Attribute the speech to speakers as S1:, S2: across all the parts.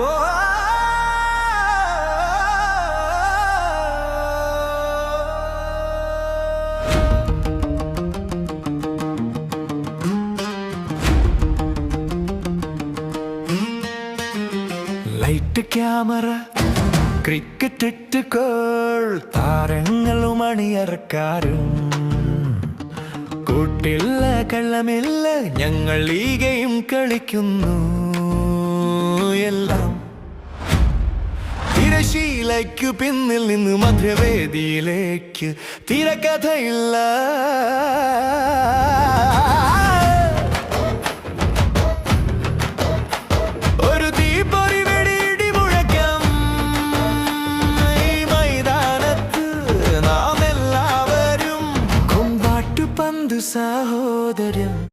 S1: Light camera cricket ഇട്ട് call താരങ്ങളും അണിയറക്കാരും. കൂട്ടില്ല കള്ളമില്ല ഞങ്ങൾ ഈ ഗെയിം കളിക്കുന്നു. എല്ലാം. തിരശീലയ്ക്കു പിന്നിൽ നിന്ന് മധ്യവേദിയിലേക്ക് തിരക്കഥയില്ല. ഒരു സഹോദരം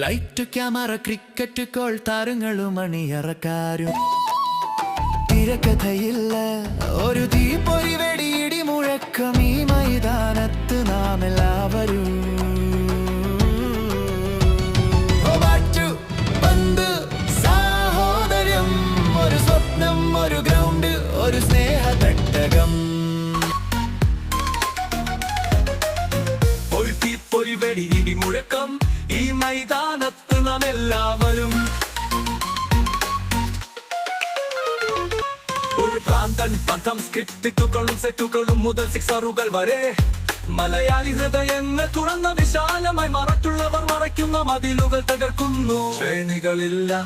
S1: ലൈറ്റ് ക്യാമറ ക്രിക്കറ്റ് കോൾ താരങ്ങളും അണിയറക്കാരും തിരക്കഥയില്ല ഒരു തീപ്പൊരി വെടിയിടി മുഴക്കം ഈ മൈതാനത്ത് നാം എല്ലാവരും ഒരു സ്നേഹ തട്ടകം
S2: ഒരു തീപ്പൊരി വെടി മുഴക്കം. ഭ്രാന്തൻ പദം സ്ക്രിപ്റ്റുകളും സെറ്റുകളും മുതൽ സിക്സറുകൾ വരെ. മലയാളി ഹൃദയങ്ങൾ തുറന്ന വിശാലമായി മറച്ചുള്ളവർ മറയ്ക്കുന്ന മതിലുകൾ തകർക്കുന്നു. ശ്രേണികളില്ല.